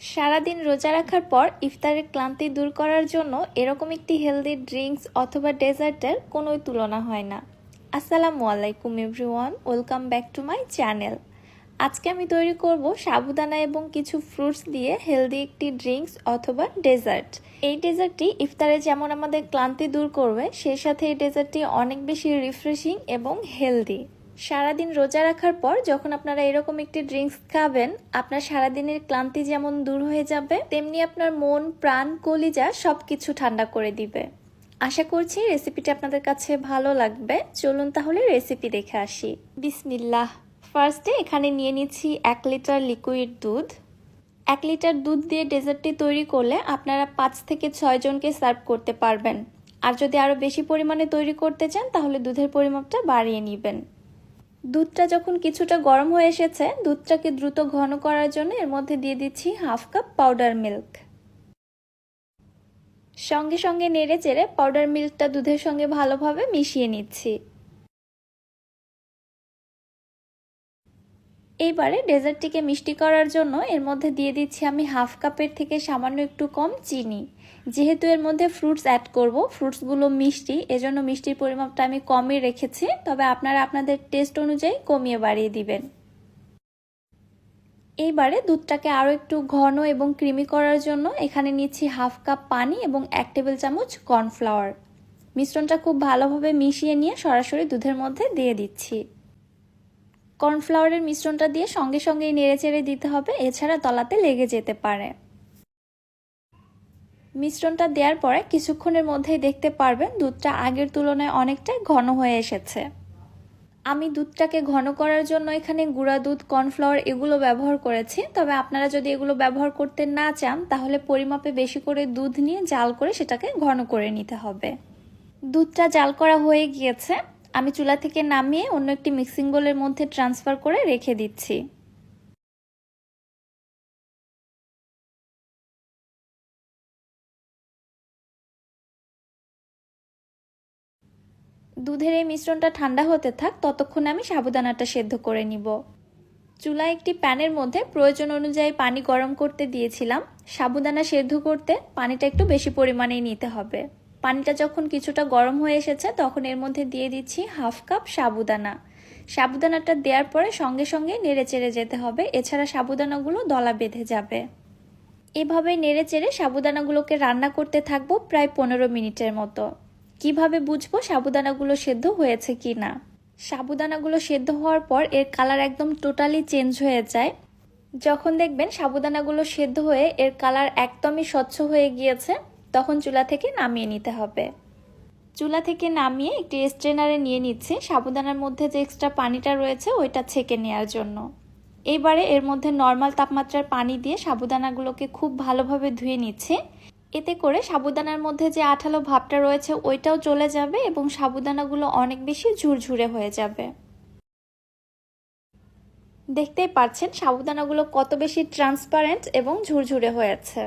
সারাদিন রোজা রাখার পর ইফতারের ক্লান্তি দূর করার জন্য এরকম একটি হেলদি ড্রিঙ্কস অথবা ডেজার্টের কোনোই তুলনা হয় না। আসসালামু আলাইকুম everyone welcome back to my channel আজকে আমি তৈরি করব সাবুদানা এবং কিছু ফ্রুটস দিয়ে হেলদি একটি ড্রিঙ্কস অথবা ডেজার্ট এই ডেজার্টটি ইফতারে যেমন আমাদের ক্লান্তি দূর করবে, সেই সাথে এই ডেজার্টটি অনেক বেশি রিফ্রেশিং এবং হেলদি সারাদিন রোজা রাখার পর যখন আপনারা এরকম একটি ড্রিঙ্কস খাবেন, আপনার সারাদিনের ক্লান্তি যেমন দূর হয়ে যাবে, তেমনি আপনার মন, প্রাণ, কলিজা সব কিছু ঠান্ডা করে দিবে। আশা করছি রেসিপিটি আপনাদের কাছে ভালো লাগবে। চলুন তাহলে রেসিপি দেখে আসি। বিসমিল্লাহ। ফার্স্টে এখানে নিয়ে নিচ্ছি এক লিটার লিকুইড দুধ। এক লিটার দুধ দিয়ে ডেজার্টটি তৈরি করলে আপনারা পাঁচ থেকে ছয় জনকে সার্ভ করতে পারবেন। আর যদি আরও বেশি পরিমাণে তৈরি করতে চান, তাহলে দুধের পরিমাপটা বাড়িয়ে নেবেন। দুধটা যখন কিছুটা গরম হয়ে এসেছে, দুধটাকে দ্রুত ঘন করার জন্য এর মধ্যে দিয়ে দিচ্ছি হাফ কাপ পাউডার মিল্ক। সঙ্গে সঙ্গে নেড়ে চেড়ে পাউডার মিল্কটা দুধের সঙ্গে ভালোভাবে মিশিয়ে নিচ্ছি। এইবারে ডেজার্টটিকে মিষ্টি করার জন্য এর মধ্যে দিয়ে দিচ্ছি আমি হাফ কাপের থেকে সামান্য একটু কম চিনি। যেহেতু এর মধ্যে ফ্রুটস অ্যাড করব ফ্রুটসগুলো মিষ্টি, এজন্য মিষ্টির পরিমাপটা আমি কমই রেখেছি, তবে আপনারা আপনাদের টেস্ট অনুযায়ী কমিয়ে বাড়িয়ে দিবেন। এইবারে দুধটাকে আরও একটু ঘন এবং ক্রিমি করার জন্য এখানে নিচ্ছি হাফ কাপ পানি এবং এক টেবিল চামচ কর্নফ্লাওয়ার মিশ্রণটা খুব ভালোভাবে মিশিয়ে নিয়ে সরাসরি দুধের মধ্যে দিয়ে দিচ্ছি। কর্নফ্লাওয়ারের মিশ্রণটা দিয়ে সঙ্গে সঙ্গেই নেড়ে চেড়ে দিতে হবে, এছাড়া তলাতে লেগে যেতে পারে। মিশ্রণটা দেওয়ার পরে কিছুক্ষণের মধ্যেই দেখতে পারবেন দুধটা আগের তুলনায় অনেকটাই ঘন হয়ে এসেছে। আমি দুধটাকে ঘন করার জন্য এখানে গুঁড়া দুধ, কর্নফ্লাওয়ার এগুলো ব্যবহার করেছি। তবে আপনারা যদি এগুলো ব্যবহার করতে না চান, তাহলে পরিমাপে বেশি করে দুধ নিয়ে জাল করে সেটাকে ঘন করে নিতে হবে। দুধটা জাল করা হয়ে গিয়েছে। আমি চুলা থেকে নামিয়ে অন্য একটি মিক্সিং বোলের মধ্যে ট্রান্সফার করে রেখে দিচ্ছি। দুধের এই মিশ্রণটা ঠান্ডা হতে থাক, ততক্ষণে আমি সাবুদানাটা সেদ্ধ করে নিব। চুলায় একটি প্যানের মধ্যে প্রয়োজন অনুযায়ী পানি গরম করতে দিয়েছিলাম। সাবুদানা সেদ্ধ করতে পানিটা একটু বেশি পরিমাণেই নিতে হবে। পানিটা যখন কিছুটা গরম হয়ে এসেছে, তখন এর মধ্যে দিয়ে দিচ্ছি হাফ কাপ সাবুদানা। সাবুদানাটা দেওয়ার পরে সঙ্গে সঙ্গে নেড়ে চেড়ে যেতে হবে। এছাড়া সাবুদানাগুলো দলা বেঁধে যাবে। এভাবে নেড়ে চেড়ে সাবুদানাগুলোকে রান্না করতে থাকব প্রায় পনেরো মিনিটের মতো। কীভাবে বুঝব সাবুদানাগুলো সেদ্ধ হয়েছে কি না? সাবুদানাগুলো সেদ্ধ হওয়ার পর এর কালার একদম টোটালি চেঞ্জ হয়ে যায়। যখন দেখবেন সাবুদানাগুলো সেদ্ধ হয়ে এর কালার একদমই স্বচ্ছ হয়ে গিয়েছে, তখন চুলা থেকে নামিয়ে নিতে হবে। চুলা থেকে নামিয়ে একটি স্ট্রেনারে নিয়ে নিচ্ছি। সাবুদানার মধ্যে যে এক্সট্রা পানিটা রয়েছে, ওইটা ছেঁকে নেওয়ার জন্য। এইবারে এর মধ্যে নর্মাল তাপমাত্রার পানি দিয়ে সাবুদানাগুলোকে খুব ভালোভাবে ধুয়ে নিচ্ছি। এতে করে সাবুদানার মধ্যে যে আঠালো ভাবটা রয়েছে, ওইটাও চলে যাবে এবং সাবুদানাগুলো অনেক বেশি ঝুরঝুরে হয়ে যাবে। দেখতেই পাচ্ছেন, সাবুদানাগুলো কত বেশি ট্রান্সপারেন্ট এবং ঝুরঝুরে হয়েছে।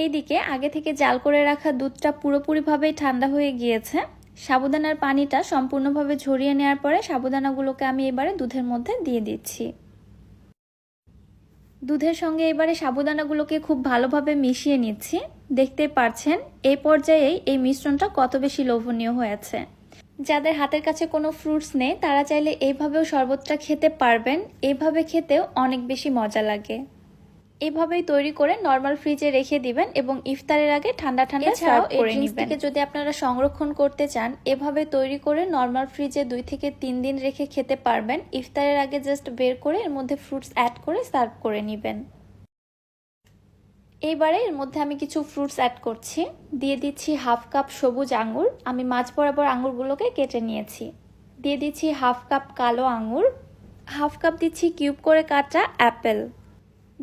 এইদিকে আগে থেকে জাল করে রাখা দুধটা পুরোপুরিভাবেই ঠান্ডা হয়ে গিয়েছে। সাবুদানার পানিটা সম্পূর্ণভাবে ঝরিয়ে নেওয়ার পরে সাবুদানাগুলোকে আমি এবারে দুধের মধ্যে দিয়ে দিচ্ছি। দুধের সঙ্গে এবারে সাবুদানাগুলোকে খুব ভালোভাবে মিশিয়ে নিচ্ছি। দেখতে পারছেন এই পর্যায়েই এই মিশ্রণটা কত বেশি লোভনীয় হয়েছে। যাদের হাতের কাছে কোনো ফ্রুটস নেই, তারা চাইলে এইভাবেও শরবতটা খেতে পারবেন। এইভাবে খেতেও অনেক বেশি মজা লাগে। এভাবেই তৈরি করে নর্মাল ফ্রিজে রেখে দিবেন এবং ইফতারের আগে ঠান্ডা ঠান্ডা সার্ভ করে নিবেন। যদি আপনারা সংরক্ষণ করতে চান এভাবে তৈরি করে নর্মাল ফ্রিজে দুই থেকে তিন দিন রেখে খেতে পারবেন। ইফতারের আগে জাস্ট বের করে এর মধ্যে ফ্রুটস অ্যাড করে সার্ভ করে নেবেন। এইবারে এর মধ্যে আমি কিছু ফ্রুটস অ্যাড করছি। দিয়ে দিচ্ছি হাফ কাপ সবুজ আঙুর আমি মাছ বরাবর আঙুরগুলোকে কেটে নিয়েছি। দিয়ে দিচ্ছি হাফ কাপ কালো আঙুর হাফ কাপ দিচ্ছি কিউব করে কাটা অ্যাপেল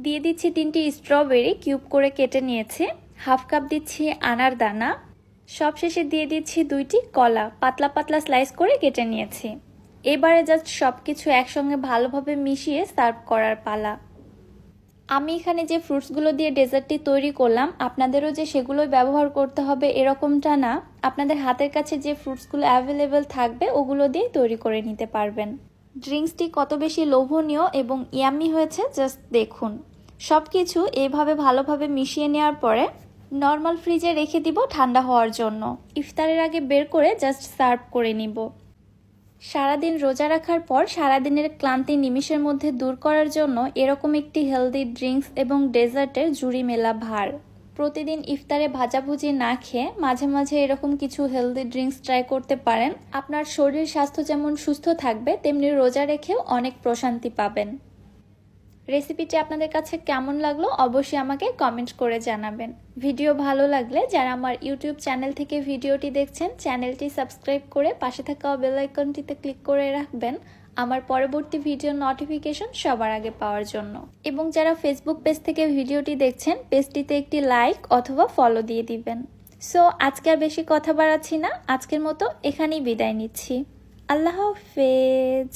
দিয়ে দিচ্ছি তিনটি স্ট্রবেরি কিউব করে কেটে নিয়েছি। হাফ কাপ দিচ্ছি আনার দানা। সবশেষে দিয়ে দিচ্ছি দুইটি কলা। পাতলা পাতলা স্লাইস করে কেটে নিয়েছি। এবারে জাস্ট সব কিছু একসঙ্গে ভালোভাবে মিশিয়ে সার্ভ করার পালা। আমি এখানে যে ফ্রুটসগুলো দিয়ে ডেজার্টটি তৈরি করলাম, আপনাদেরও যে সেগুলোই ব্যবহার করতে হবে এরকমটা না। আপনাদের হাতের কাছে যে ফ্রুটসগুলো অ্যাভেলেবেল থাকবে, ওগুলো দিয়ে তৈরি করে নিতে পারবেন। ড্রিঙ্কসটি কত বেশি লোভনীয় এবং ইয়াম্মি হয়েছে, জাস্ট দেখুন। সব কিছু এইভাবে ভালোভাবে মিশিয়ে নেওয়ার পরে নর্মাল ফ্রিজে রেখে দিব ঠান্ডা হওয়ার জন্য। ইফতারের আগে বের করে জাস্ট সার্ভ করে নিব। সারাদিন রোজা রাখার পর সারাদিনের ক্লান্তি নিমিষের মধ্যে দূর করার জন্য এরকম একটি হেলদি ড্রিঙ্কস এবং ডেজার্টের জুড়ি মেলা ভার। প্রতিদিন ইফতারে ভাজাভুজি না খেয়ে মাঝে মাঝে এরকম কিছু হেলদি ড্রিঙ্কস ট্রাই করতে পারেন। আপনার শরীর স্বাস্থ্য যেমন সুস্থ থাকবে, তেমনি রোজা রেখেও অনেক প্রশান্তি পাবেন। রেসিপিটি আপনাদের কাছে কেমন লাগল অবশ্যই আমাকে কমেন্ট করে জানাবেন। ভিডিও ভালো লাগলে যারা আমার ইউটিউব চ্যানেল থেকে ভিডিওটি দেখছেন চ্যানেলটি সাবস্ক্রাইব করে পাশে থাকা বেল আইকনটিতে ক্লিক করে রাখবেন। আমার পরবর্তী ভিডিও নোটিফিকেশন সবার আগে পাওয়ার জন্য। এবং যারা ফেসবুক পেজ থেকে ভিডিওটি দেখছেন পেজটিতে একটি লাইক অথবা ফলো দিয়ে দিবেন। সো আজকে আর বেশি কথা বাড়াচ্ছি না। আজকের মতো এখানেই বিদায় নিচ্ছি। আল্লাহ হাফেজ।